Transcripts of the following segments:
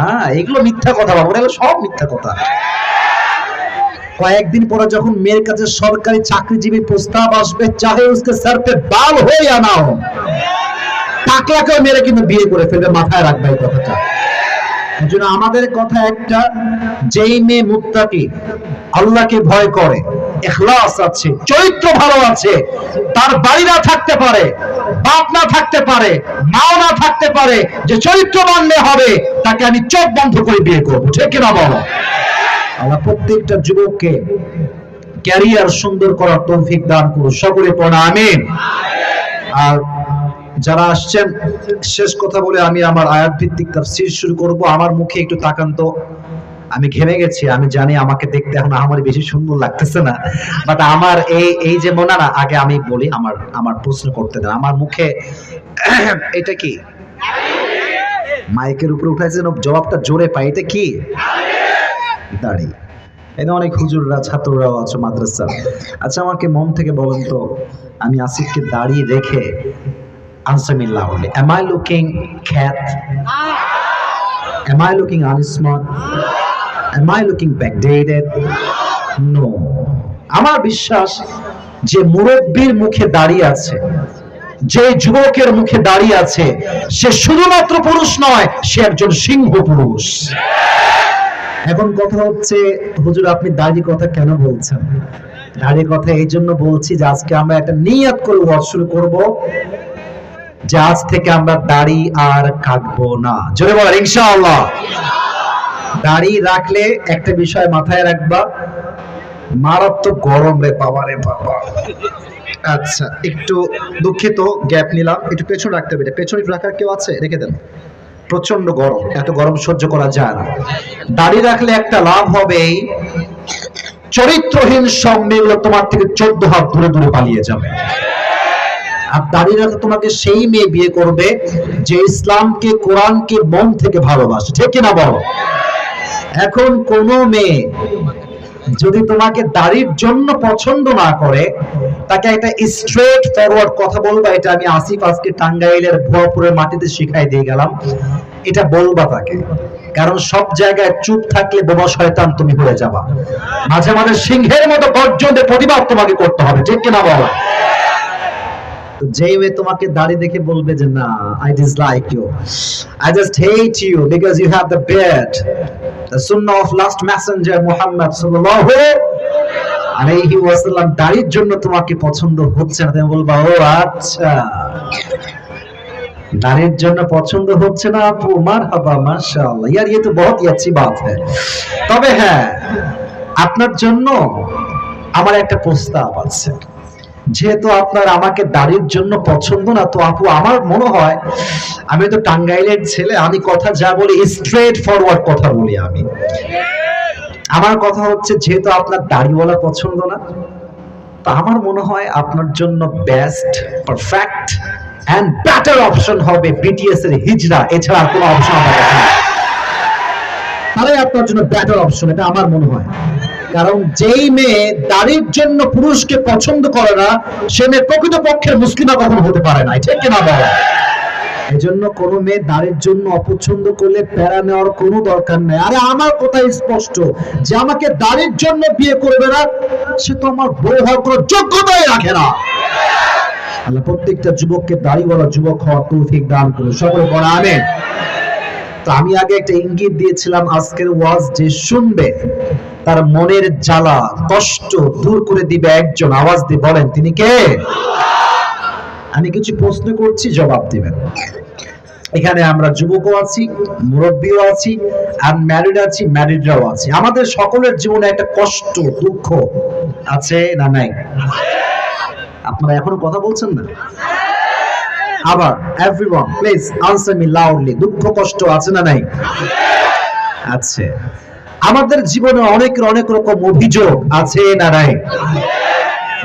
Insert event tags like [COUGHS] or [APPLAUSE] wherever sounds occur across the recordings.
হ্যাঁ এগুলো মিথ্যা কথা বাবু, এগুলো সব মিথ্যা কথা। কয়েকদিন পরে যখন মেয়ের কাছে সরকারি চাকরিজীবী প্রস্তাব আসবে চাহে উসকে সর পে বাল হয়ে আনা হোক টাকলাকেও মেয়েরা কিন্তু বিয়ে করে ফেলবে, মাথায় রাখবে এই কথাটা। জন্য আমাদের কথা একটা, যেই মেয়ে মুক্তাকি আল্লাহকে ভয় করে ইখলাস আছে, চরিত্র ভালো আছে, তার বাড়ি না থাকতে পারে, বাপ না থাকতে পারে, মাও না থাকতে পারে, যে চরিত্র মানলে হবে, তাকে আমি চোখ বন্ধ করে বিয়ে করব। ঠিক কিনা বলো? আল্লাহ প্রত্যেকটা যুবককে ক্যারিয়ার সুন্দর করার তৌফিক দান করুন। সকলে পড়া আমিন। আর যারা আসছেন, শেষ কথা বলে আমি আমার আয়াত ভিত্তিক তাফসীর শুরু করব। আমার মুখে একটু তাকান তো। আমি ঘেমে গেছি, আমি জানি আমাকে দেখতে এখন আমার বেশি সুন্দর লাগতেছে না বাট আমার এই এই যে মনে না আগে আমি বলি আমার আমার প্রশ্ন করতে দেন। আমার মুখে [COUGHS] এটা কি? মাইকের উপরে উঠাইছে যেন জবাবটা জোরে পাই এটা কি? দাড়ি। এখানে অনেক হুজুররা, ছাত্ররাও আছে মাদ্রাসা আচ্ছা আমাকে মন থেকে বলেন তো, আমি আসিফকে দাঁড়িয়ে রেখে answer me loudly am I looking খ্যাত am I looking unsmart am I looking backdated no আমার বিশ্বাস যে মুরব্বীর মুখে দাঁড়িয়ে আছে, যে যুবকের মুখে দাঁড়িয়ে আছে, সে শুধুমাত্র পুরুষ নয়, সে একজন সিংহ পুরুষ। এখন কথা হচ্ছে, হুজুর আপনি দাড়ি কথা কেন বলছেন? দাড়ির কথা এই জন্য বলছি যে আজকে আমরা একটা নিয়াত করে ওয়াজ শুরু করব, যে আজ থেকে আমরা দাড়ি আর কাটবো না। জোরে বল ইনশাআল্লাহ। দাড়ি রাখলে একটা বিষয় মাথায় রাখবা, মারাত্মক গরম রে বাবা রে বাবা। আচ্ছা একটু দুঃখিত, গ্যাপ নিলাম। একটু পেছনে রাখতে হবে পেছনে রাখার কেউ আছে? রেখে দেন। প্রচণ্ড গরম। এত গরম সহ্য করা যায় না। দাড়ি রাখলে একটা লাভ হবে চরিত্রহীন সব মেয়েগুলো তোমার থেকে চোদ্দ হাত দূরে দূরে পালিয়ে যাবে। আর দাঁড়িয়ে রাখে তোমাকে সেই মেয়ে বিয়ে করবে, যে ইসলামকে, কোরআনকে মন থেকে ভালোবাসে। ঠিক কিনা বলো? এখন কোন মেয়ে যদি তোমাকে দাড়ির জন্য পছন্দ না করে, তাকে একটা স্ট্রেট ফরওয়ার্ড কথা বলবা, এটা আমি আসিফ আজকে টাঙ্গাইলের ভুয়াপুরের মাটিতে শিখাই দিয়ে গেলাম, এটা বলবা তাকে। কারণ সব জায়গায় চুপ থাকলে বোমা শয়তান তুমি হয়ে যাবা। মাঝে মাঝে সিংহের মতো গর্জনে প্রতিবাদ তোমাকে করতে হবে, ঠিক কিনা বলো? তো যেই মেয়ে তোমাকে দাড়ি দেখে বলবে যে না I dislike you I just hate you because you have the bed the Sunnah of last messenger Muhammad সাল্লাল্লাহু আলাইহি ওয়াসাল্লাম দাড়ির জন্য তোমাকে পছন্দ হচ্ছে না তুমি বলবা ও আচ্ছা দাড়ির জন্য পছন্দ হচ্ছে না আপু মারহাবা মাশাআল্লাহ यार ये तो बहुत ही अच्छी बात है তবে হ্যাঁ আপনার জন্য আমার একটা প্রস্তাব আছে যেহেতু আপনার আমাকে দাড়ির জন্য পছন্দ না, তো আপু, আমার মনে হয় আমি তো টাঙ্গাইলের ছেলে, আমি কথা যা বলি স্ট্রেট ফরওয়ার্ড কথা বলি আমি। আমার কথা হচ্ছে, যেহেতু আপনার দাড়িওয়ালা পছন্দ না, তো আমার মনে হয় আপনার জন্য best perfect and better option হবে বিটিএস এর হিজরা এছাড়া কোনো অপশন হবে। তারাই আপনার জন্য বেটার অপশন এটা আমার মনে হয়। কারণ যেই মেয়ে দাড়ির জন্য পুরুষকে পছন্দ করে না, সে মেয়ে প্রকৃত পক্ষের মুসলিমা কখনো হতে পারে না ঠিক কিনা এই জন্য কোন মেয়ে দাড়ির জন্য অপছন্দ করলে প্যারা নেওয়ার কোনো দরকার নেই। আরে আমার কথা স্পষ্ট, যে আমাকে দাড়ির জন্য বিয়ে করবে না, সে তো আমার বউ হওয়ার কোনো যোগ্যতাই রাখে না। আল্লাহ, প্রত্যেকটা যুবককে দাড়িওয়ালা যুবক হওয়ার তৌফিক দান করুন। সকলে পড়া আমেন। তো আমি আগে একটা ইঙ্গিত দিয়েছিলাম আজকের ওয়াজ যে শুনবে। তার মনের জ্বালা, কষ্ট দূর করে দিবে একজন। আওয়াজ দিয়ে বলেন, তিনি কে? আমি কিছু প্রশ্ন করছি, জবাব দিবেন। এখানে আমরা যুবকও আছি, মুরব্বীও আছি আর ম্যারিড আছি ম্যারিডরাও আছি। আমাদের সকলের জীবনে একটা কষ্ট, দুঃখ আছে না নাই? আপনারা এখনও কথা বলছেন না? আবার everyone please answer me loudly দুঃখ, কষ্ট আছে না নাই? আছে। আমাদের জীবনে অনেক অনেক রকম অভিযোগ আছে না নাই?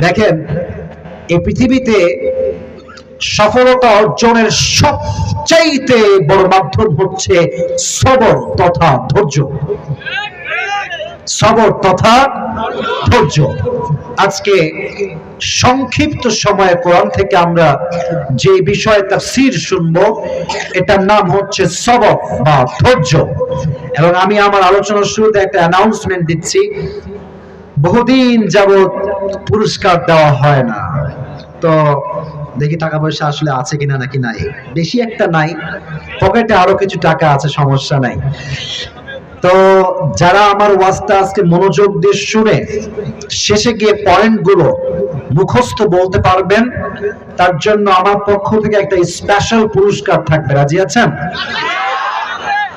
দেখেন, এই পৃথিবীতে সফলতা অর্জনের সবচাইতে বড় মাধ্যম হচ্ছে সবর তথা ধৈর্য। সবর তথা ধৈর্য। আজকে সংক্ষিপ্ত সময়ে কোরআন থেকে আমরা যে বিষয়ে তাফসীর শুনব, এটার নাম হচ্ছে সবর বা ধৈর্য। এবং আমি আমার আলোচনার শুরুতে একটা অ্যানাউন্সমেন্ট দিচ্ছি। বহুদিন যাবত পুরস্কার দেওয়া হয় না। তো দেখি টাকা পয়সা আসলে আছে কিনা নাকি নাই। বেশি একটা নাই। পকেটে আরও কিছু টাকা আছে, সমস্যা নাই। তো যারা আমার ওয়াজটা আজকে মনোযোগ দিয়ে শুনে শেষে গিয়ে পয়েন্টগুলো মুখস্থ বলতে পারবেন, তার জন্য আমার পক্ষ থেকে একটা স্পেশাল পুরস্কার থাকবে। রাজি আছেন?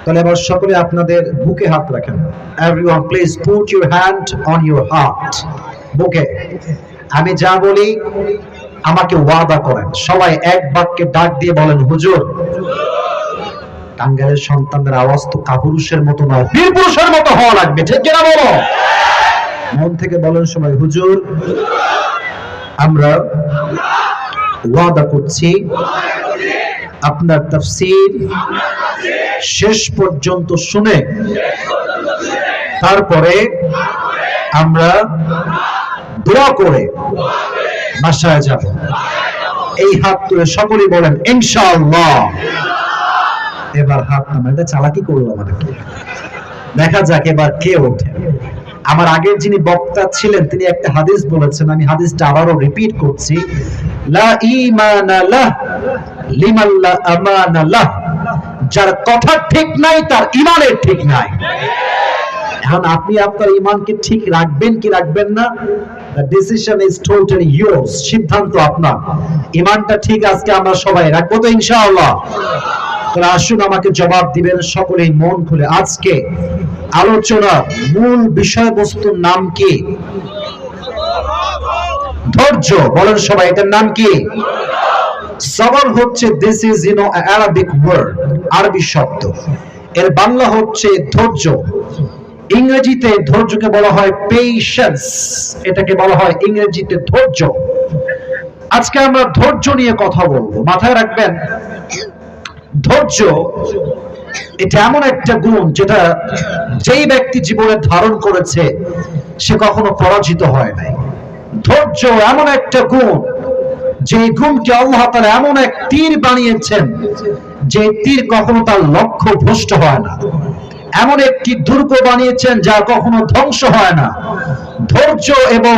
তাহলে এবার সকলে আপনাদের বুকে হাত রাখেন। Everyone please put your hand on your heart বুকে। আমি যা বলি, আমাকে ওয়াদা করেন। সবাই এক বাক্যে ডাক দিয়ে বলেন, হুজুর, টাঙ্গাইলের সন্তানদের আওয়াজ তো কাপুরুষের মতো নয়, বীর পুরুষের মতো হওয়া লাগবে, ঠিক কিনা বলো? মন থেকে বলেন সবাই, হুজুর, আমরা ওয়াদা করছি, আপনার তাফসীর শেষ পর্যন্ত শুনে তারপরে আমরা দোয়া করে বাসায় যাব। এই হাত তুলে সকলেই বলেন, ইনশাআল্লাহ। এবার হাত নামা এটা চালাকি করল আমাদেরকে। দেখা যাক এবার কে ওঠে। আমার আগের যিনি বক্তা ছিলেন, তিনি একটা হাদিস বলেছেন, আমি হাদিসটা আবারও রিপিট করছি। লা ঈমানা লাহ লিমান লা আমানা লাহ যার কথা ঠিক নাই, তার ইমানের ঠিক নাই। এখন আপনি আপনার ইমানকে ঠিক রাখবেন কি রাখবেন না? সবাই মূল নাম কি? ধৈর্য। বলেন সবাই, এটার নাম কি? সবর হচ্ছে this is you know Arabic word আরবি শব্দ। এর বাংলা হচ্ছে ধৈর্য। ইংরেজিতে ধৈর্যকে বলা হয় পেশেন্স এটাকে বলা হয় ইংরেজিতে ধৈর্য। আজকে আমরা ধৈর্য নিয়ে কথা বলব। মাথায় রাখবেন, ধৈর্য এটা এমন একটা গুণ যেটা যেই ব্যক্তি জীবনে ধারণ করেছে, সে কখনো পরাজিত হয় নাই। ধৈর্য এমন একটা গুণ যে গুণকে আল্লাহ তাআলা এমন এক তীর বানিয়েছেন যে তীর কখনো তার লক্ষ্য ভ্রষ্ট হয় না। এমন একটি দুর্গ বানিয়েছেন যা কখনো ধ্বংস হয় না। ধৈর্য এবং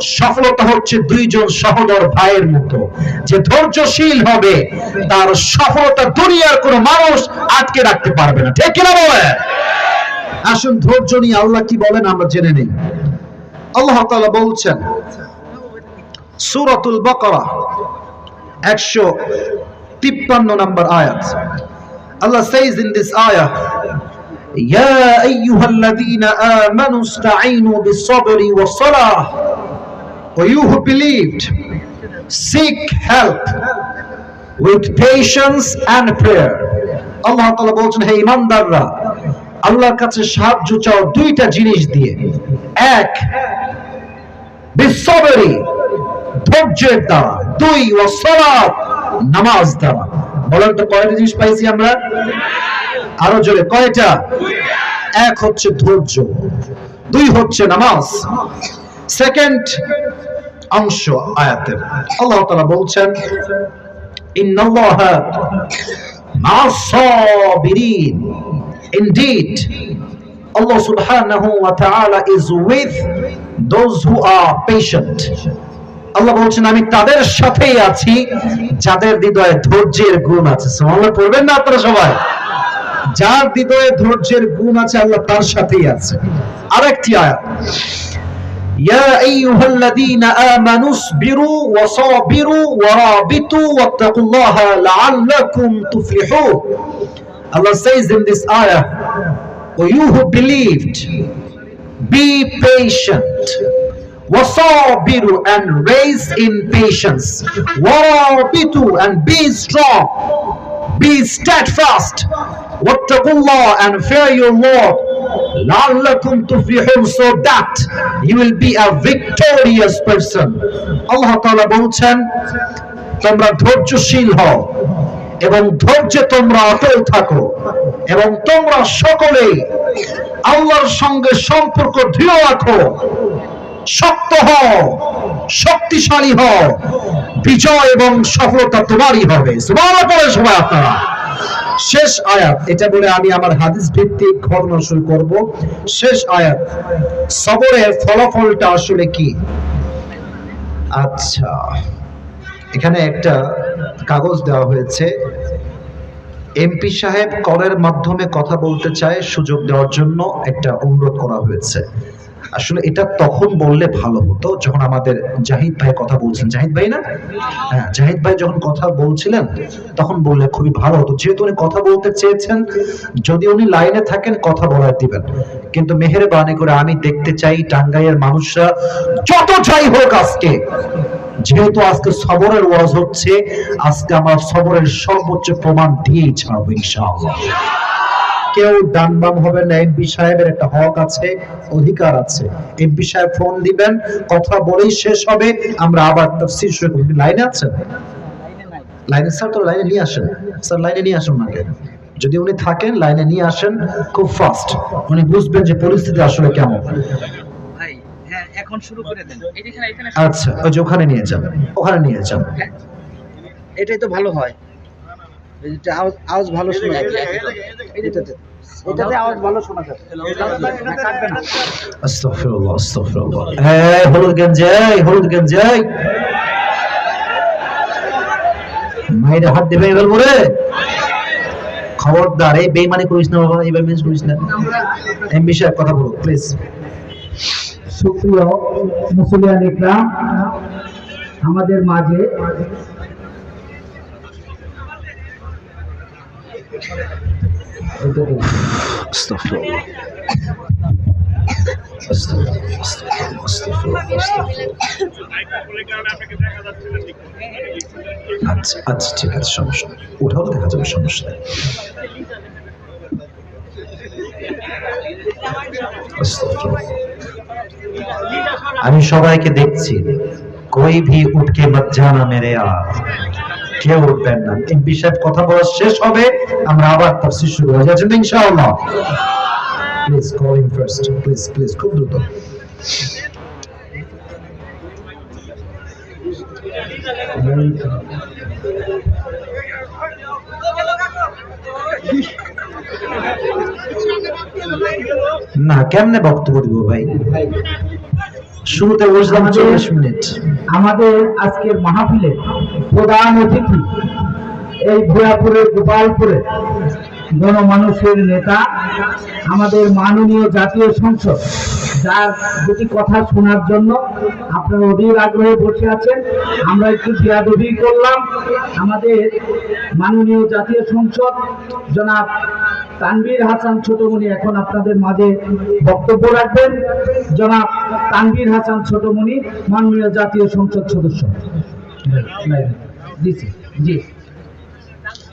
সফলতা হচ্ছে দুইজন সহোদর ভাইয়ের মতো। যে ধৈর্যশীল হবে, তার সফলতা দুনিয়ার কোনো মানুষ আটকে রাখতে পারবে না। ঠিক কিনা বলে আসুন, ধৈর্য নিয়ে আল্লাহ কি বলেন আমরা জেনে নেই। আল্লাহ তাআলা বলছেন, সূরাতুল বাকারা 153 নম্বর আয়াত Allah says in this ayah يا أيها الذين آمنوا استعينوا بالصبر والصلاة or you who believed seek help with patience and prayer আল্লাহ তাআলা বলছেন হে ইমানদাররা আল্লাহর কাছে সাহায্য চাও দুইটা জিনিস দিয়ে এক বিশ্বরি ধৈর্যের দ্বারা দুই ও সলাপ নামাজ দ্বারা বলেন তো, কয়টা জিনিস পাইছি আমরা? আরও জোরে, কয়টা? এক হচ্ছে ধৈর্য, দুই হচ্ছে নামাজ। সেকেন্ড অংশ আয়াতের। আল্লাহ তাআলা বলছেন, ইন্নাল্লাহা মা'as-সাবিরিন indeed Allah subhanahu wa ta'ala is with those who are patient. আল্লাহ বলছেন, আমি তাদের সাথেই আছি, যাদের হৃদয়ে ধৈর্যের গুণ আছে। পড়বেন না আপনারা সবাই? যার হৃদয়ে ধৈর্যের গুণ আছে, আল্লাহ তার সাথেই আছে। আরেকটি আয়াত। ইয়া says in this wasabiru and raise in patience warabitu and be strong be steadfast wattaqullah and fear your lord la'allakum tuflihun so that you will be a victorious person allah ta'ala বলছেন তোমরা ধৈর্যশীল হও এবং ধৈর্যে তোমরা অটল থাকো এবং তোমরা সকলেই আল্লাহর সঙ্গে সম্পর্ক দৃঢ় রাখো শক্ত হও, শক্তিশালী হও, বিজয় এবং সফলতা তোমারই হবে। সবাই আপনারা। শেষ আয়াত, এটা বলে আমি আমার হাদিস ভিত্তিক ঘটনা শুরু করব। শেষ আয়াত, সবরের ফলাফলটা আসলে কি? আচ্ছা এখানে একটা কাগজ দেওয়া হয়েছে। এমপি সাহেব করের মাধ্যমে কথা বলতে চায়, সুযোগ দেওয়ার জন্য একটা অনুরোধ করা হয়েছে। আসলে এটা তখন বললে ভালো হতো, যখন আমাদের জাহিদ ভাই কথা বলছেন। জাহিদ ভাই না? হ্যাঁ জাহিদ ভাই যখন কথা বলছিলেন, তখন বললে খুবই ভালো হতো। যেহেতু উনি কথা বলতে চেয়েছেন, যদি উনি লাইনে থাকেন, কথা বলার দিবেন। কিন্তু মেহেরবানি করে আমি দেখতে চাই টাঙ্গাইয়ের মানুষরা যত যাই হোক আজকে, যেহেতু আজকে সবরের ওয়াজ হচ্ছে, আজকে আমার সবরের সর্বোচ্চ প্রমাণ দিয়েই ছাড়বো ইনশাআল্লাহ। কেউ ডান বাম হবে না। এমপি সাহেবের একটা হক আছে অধিকার আছে। এমপি সাহেব ফোন দিবেন কথা বলেই শেষ হবে। আমরা আবার তাফসীর শুরু করব। লাইনে আছেন? লাইনে স্যার তো লাইনে নিয়ে আসেন। স্যার লাইনে নিয়ে আসুন ওনাকে যদি উনি থাকেন লাইনে নিয়ে আসেন খুব ফাস্ট উনি বুঝবেন যে পরিস্থিতি আসলে কেমন। ভাই হ্যাঁ এখন শুরু করে দেন। আচ্ছা ওই যে ওখানে নিয়ে যান। ওখানে নিয়ে যান। এটাই তো ভালো হয়। এটা আওয়াজ আওয়াজ ভালো শোনা যাবে এটাতে এটাতে আওয়াজ ভালো শোনা যাবে না, কাটবে না আস্তাগফিরুল্লাহ। আস্তাগফিরুল্লাহ। এই হলুদ গেঞ্জি হলুদ গেঞ্জি। এই হাত দিবে এবার বলে খবরদার এই বেইমানি করিস না বাবা এইবার মিস করিস না। এমবি সাহেব কথা বলো প্লিজ সুপ্রিয় মুসলিয়ান ইকরাম আমাদের মাঝে আস্তাগফিরুল্লাহ আচ্ছা আচ্ছা ঠিক আছে সমস্যা ওঠাও দেখা যাবে সমস্যা আমি সবাইকে দেখছি। কই ভি উঠকে মত জানা মেরে আজ? কেউ উঠবেন না। এই বিষয়ে কথা বলা শেষ হবে, আমরা আবার তাফসীর শুরু হয়ে যাচ্ছে ইনশাআল্লাহ। Please call in first please please খুব দ্রুত। না, কেমনে বক্তব্য দিব ভাই? শুরুতে বলছিলাম চল্লিশ মিনিট। আমাদের আজকের মাহফিলে প্রধান অতিথি এই ভুয়াপুরের গোপালপুরে গণমানুষের নেতা, আমাদের মাননীয় জাতীয় সংসদ। যার দুটি কথা শোনার জন্য আপনারা অধীর আগ্রহে বসে আছেন। আমরা একটু বিয়াদবি করলাম। আমাদের মাননীয় জাতীয় সংসদ জনাব তানভীর হাসান ছোটমণি এখন আপনাদের মাঝে বক্তব্য রাখবেন। জনাব তানভীর হাসান ছোটমণি, মাননীয় জাতীয় সংসদ সদস্য। দিছি জি।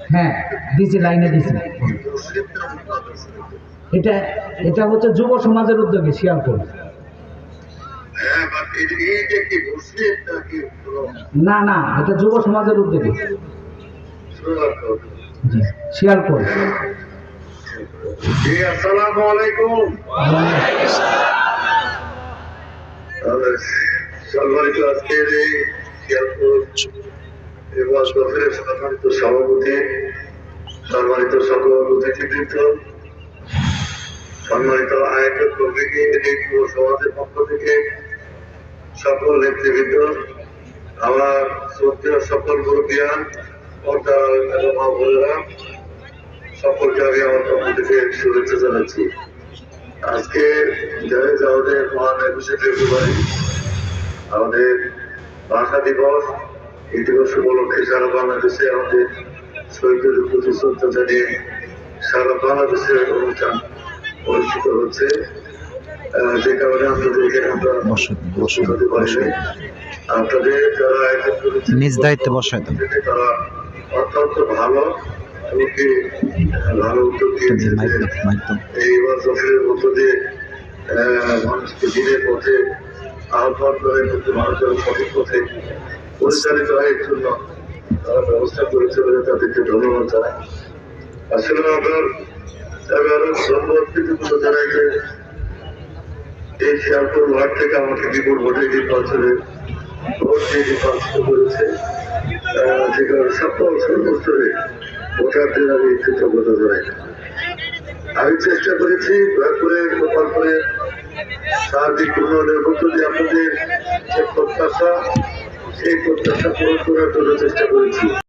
হ্যাঁ দিছি লাইনে দিছি এটা এটা হচ্ছে যুব সমাজের উদ্যোগে শেয়ার করুন হ্যাঁ বাট এই যে কি মুসলিম নাকি না না এটা যুব সমাজের উদ্যোগে। জি আসসালামু আলাইকুম। সম্মানিত আজকের এই শিয়ালপুর এবং দফের সম্মানিত সভাপতি, সম্মানিত সকল অতিথিবৃন্দ, সম্মানিত আয়োজক কমিটি যুব সমাজের পক্ষ থেকে সকল নেতৃবৃন্দ, আমার শ্রদ্ধেয় সকল মুরব্বিয়ান পর্দার এবং মা বোনেরা, সকলকে আমি আমার পক্ষ থেকে আমাদের ভাষা দিবস। দিবস উপলক্ষে সারা বাংলাদেশে আমাদের শহীদের প্রতি শ্রদ্ধা জানিয়ে সারা বাংলাদেশের অনুষ্ঠান অনুষ্ঠিত হচ্ছে। যে কারণে আপনাদেরকে আমরা আপনাদের যারা আয়োজন করেছেন নিজ দায়িত্বে বসায় দেন। তারা অত্যন্ত ভালো ভালো উদ্যোগ এই বছরের মধ্য দিয়ে মানুষকে দিনের পথে আহ্বান করে মানুষের সঠিক পথে পরিচালিত হয় এর জন্য তারা ব্যবস্থা করেছে বলে তাদেরকে ধন্যবাদ জানাই। আসলে আপনার ধন্যবাদ কৃতজ্ঞতা জানাই যে এই শিয়ালপুর ওয়ার্ড থেকে আমাকে বিপুল ভোটে নির্বাচনে ভোট দিয়ে নির্বাচিত করেছে। যেখানে সকল সর্বস্তরে ভোটারদের আমি কৃতজ্ঞতা জানাই। আমি চেষ্টা করেছি দয়াপুরে গোপালপুরে, সার্বিক উন্নয়নের মধ্য দিয়ে আপনাদের যে প্রত্যাশা সেই প্রত্যাশা পূরণ করার জন্য চেষ্টা করেছি।